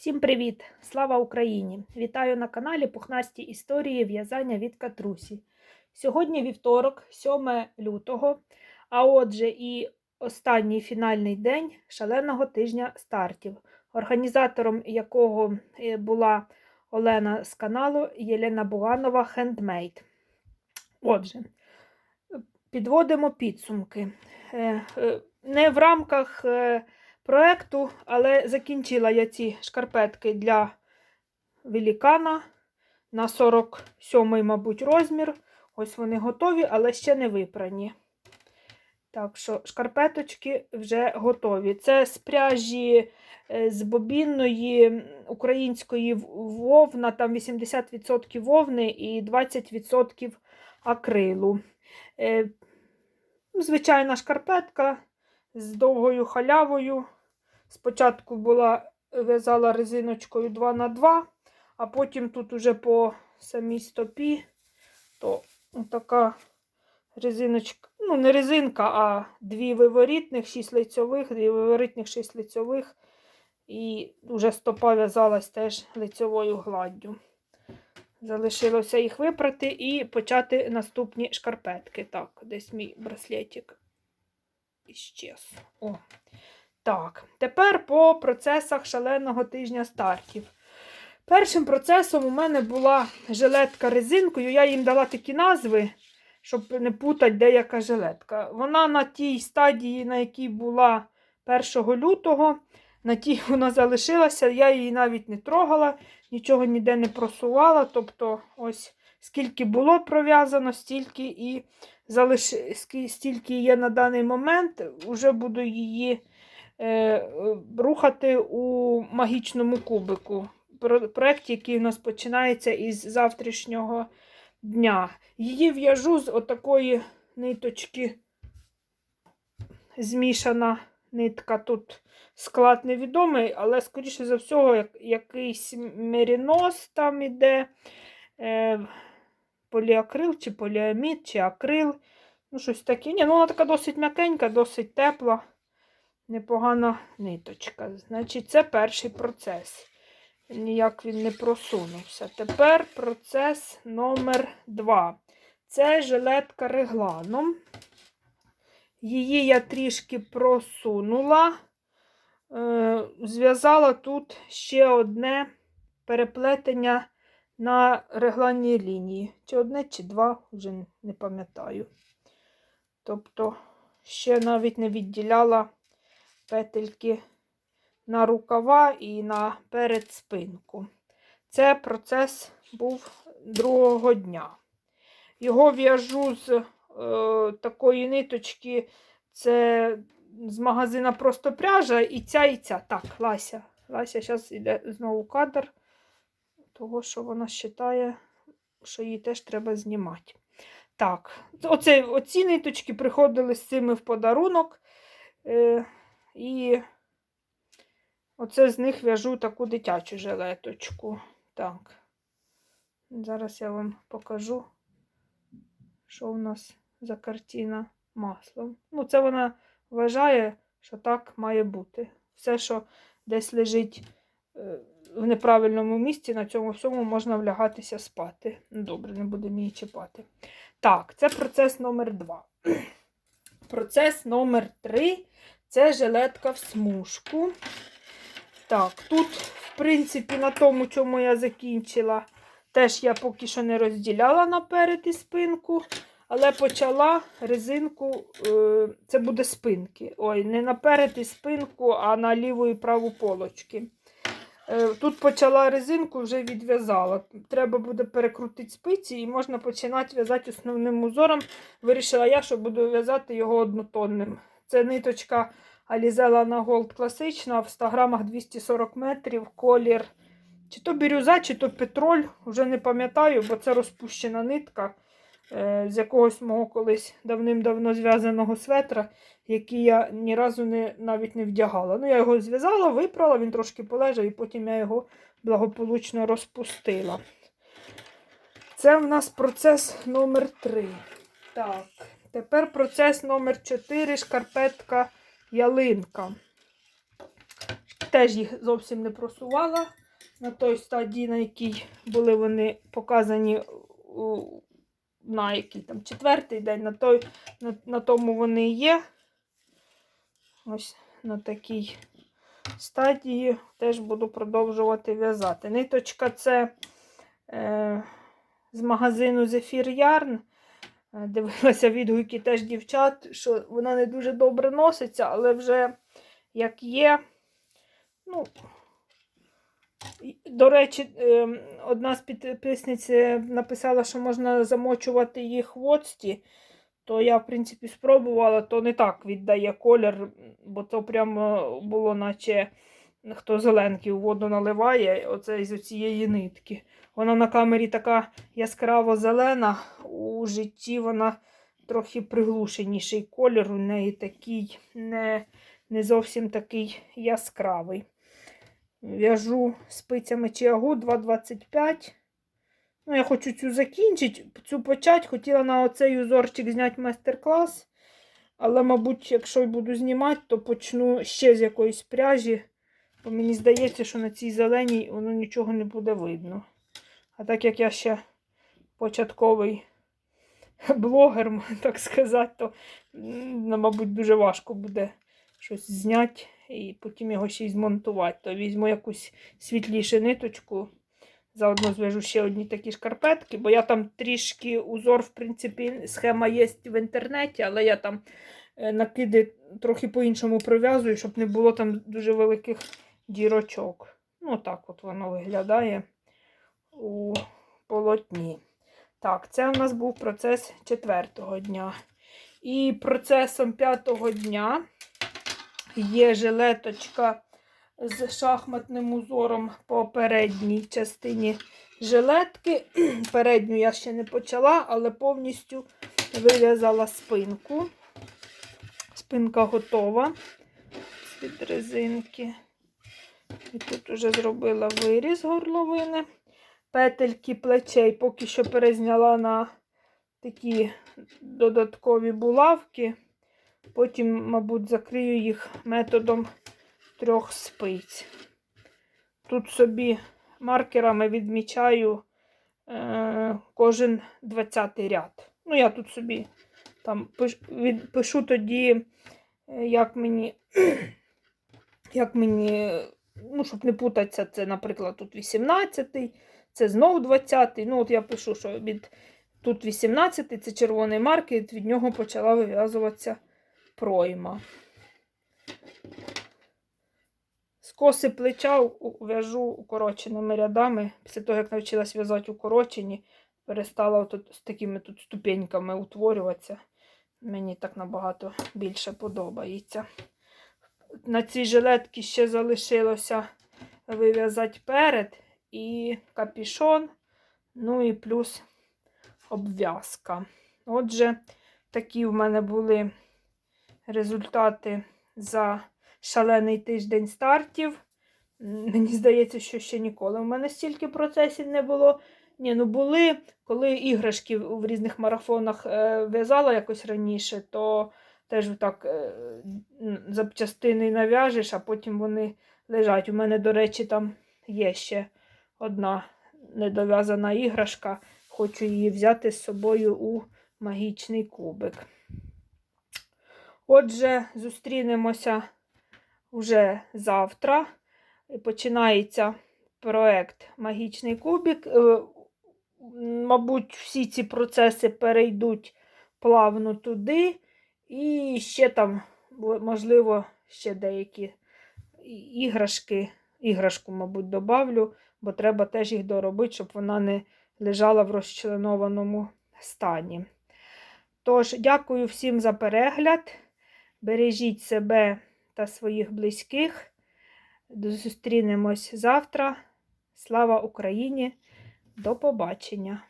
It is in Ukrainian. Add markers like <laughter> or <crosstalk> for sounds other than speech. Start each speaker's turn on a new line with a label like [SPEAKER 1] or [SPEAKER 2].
[SPEAKER 1] Всім привіт! Слава Україні! Вітаю на каналі Пухнасті історії в'язання від Катрусі. Сьогодні вівторок, 7 лютого, а отже, і останній фінальний день шаленого тижня стартів, організатором якого е, була Олена з каналу Єлена Буганова Хендмейд. Отже, підводимо підсумки. Е, е, Не в рамках проекту, але закінчила я ці шкарпетки для велікана на 47-й, мабуть, розмір. Ось вони готові, але ще не випрані. Так що шкарпеточки вже готові. Це з пряжі е, з бобінної української вовна, там 80% вовни і 20% акрилу. Е, Звичайна шкарпетка з довгою халявою. Спочатку була в'язала резиночкою 2х2, а потім тут уже по самій стопі, то така резиночка, ну, не резинка, а дві виворітних, 6 лицьових, дві виворітних, 6 лицьових. І вже стопа в'язалась теж лицьовою гладдю. Залишилося їх випрати і почати наступні шкарпетки. Так, десь мій браслетик іщез. О. Так, тепер по процесах шаленого тижня стартів. Першим процесом у мене була жилетка резинкою. Я їм дала такі назви, щоб не путати, де яка жилетка. Вона на тій стадії, на якій була 1 лютого, на тій <laughs> вона залишилася. Я її навіть не трогала, нічого ніде не просувала. Тобто, ось скільки було пров'язано, стільки і залиш... стільки є на даний момент, вже буду її рухати у магічному кубику. Проєкт, який у нас починається із завтрашнього дня. Її в'яжу з отакої ниточки, змішана нитка. Тут склад невідомий, але, скоріше за всього, як, якийсь мерінос там іде. Е, поліакрил, чи поліамід, чи акрил. Ну, щось таке. Ні, ну Вона така досить м'якенька, досить тепла, непогана ниточка. Значить, це перший процес. Ніяк він не просунувся. Тепер процес номер 2. Це жилетка регланом. Її я трішки просунула. Е, зв'язала тут ще одне переплетення на регланній лінії. Чи одне, чи два, вже не пам'ятаю. Тобто, ще навіть не відділяла петельки на рукава і на перед спинку. Це процес був другого дня. Його в'яжу з е, такої ниточки, це з магазина просто пряжа, і ця, і ця. Так, Лася. Лася, зараз йде знову кадр того, що вона вважає, що її теж треба знімати. Так, оце, оці ниточки приходили з цими в подарунок. Е, І оце з них в'яжу таку дитячу жилеточку. Так, зараз я вам покажу, що в нас за картина маслом. Ну, це вона вважає, що так має бути. Все, що десь лежить. Е, в неправильному місці на цьому всьому можна влягатися спати. Ну, добре, не будемо її чіпати. Так, це процес номер 2. <clears throat> Процес номер 3 це жилетка в смужку. Так, тут, в принципі, на тому, чому я закінчила, теж я поки що не розділяла наперед і спинку. Але почала резинку, е, це буде спинки. Ой, не наперед і спинку, а на ліву і праву полочки. Е, тут почала резинку, вже відв'язала. Треба буде перекрутити спиці і можна починати в'язати основним узором. Вирішила я, що буду в'язати його однотонним. Це ниточка на Gold класична в 100 грамах 240 метрів, колір. Чи то бірюза, чи то петроль, вже не пам'ятаю, бо це розпущена нитка е, з якогось мого колись давним-давно зв'язаного светра, який я ні разу не, навіть не вдягала. Ну, Я його зв'язала, випрала, він трошки полежав, і потім я його благополучно розпустила. Це в нас процес номер 3. Так, тепер процес номер 4 шкарпетка ялинка. теж їх зовсім не просувала на той стадії, на якій були вони показані на який там четвертий день, на, той, на, на тому вони є. Ось на такій стадії теж буду продовжувати в'язати. Ниточка це е, з магазину Zephyr Yarn. Е, Дивилася відгуки теж дівчат, що вона не дуже добре носиться, але вже як є. Ну, до речі, е, одна з підписниць е, написала, що можна замочувати їх в оцті, то я, в принципі, спробувала, то не так віддає колір, бо то прямо було, наче хто зеленки воду наливає, оце із цієї нитки. Вона на камері така яскраво зелена, у житті вона трохи приглушеніший колір, у неї такий не, не зовсім такий яскравий. В'яжу спицями Чиагу 2,25. Ну, я хочу цю закінчити, цю почати. Хотіла на оцей узорчик зняти майстер-клас. Але, мабуть, якщо буду знімати, то почну ще з якоїсь пряжі. Бо мені здається, що на цій зеленій воно нічого не буде видно. А так як я ще початковий блогер, <laughs> так сказати, то, мабуть, дуже важко буде щось зняти і потім його ще й змонтувати. То візьму якусь світлішу ниточку. Заодно зв'яжу ще одні такі шкарпетки, бо я там трішки узор, в принципі, схема є в інтернеті, але я там е, накиди трохи по-іншому пров'язую, щоб не було там дуже великих дірочок. Ну, так от воно виглядає у полотні. Так, це у нас був процес четвертого дня. І процесом п'ятого дня є жилеточка з шахматним узором по передній частині жилетки. <clears throat> Передню я ще не почала, але повністю вив'язала спинку. Спинка готова з-під резинки. І тут вже зробила виріз горловини. Петельки плечей поки що перезняла на такі додаткові булавки. Потім, мабуть, закрию їх методом трьох спиць. Тут собі маркерами відмічаю е, кожен 20 ряд. Ну, я тут собі там пишу тоді, е, як мені, <clears throat> як мені, ну, щоб не путатися, це, наприклад, тут 18-й, це знову 20-й. Ну, от я пишу, що від тут 18-й, це червоний маркер, від нього почала вив'язуватися пройма. Скоси плеча в'яжу укороченими рядами. Після того, як навчилась в'язати укорочені, перестала от з такими тут ступеньками утворюватися. Мені так набагато більше подобається. На цій жилетці ще залишилося вив'язати перед і капішон, ну і плюс обв'язка. Отже, такі в мене були результати за шалений тиждень стартів. Мені здається, що ще ніколи в мене стільки процесів не було. Ні, ну були, коли іграшки в різних марафонах е, в'язала якось раніше, то теж так е, запчастини нав'яжеш, а потім вони лежать. У мене, до речі, там є ще одна недов'язана іграшка. Хочу її взяти з собою у магічний кубик. Отже, зустрінемося вже завтра. Починається проект Магічний кубик. Е, Мабуть, всі ці процеси перейдуть плавно туди. І ще там, можливо, ще деякі іграшки. Іграшку, мабуть, добавлю, бо треба теж їх доробити, щоб вона не лежала в розчленованому стані. Тож, дякую всім за перегляд. Бережіть себе та своїх близьких. Зустрінемось завтра. Слава Україні! До побачення!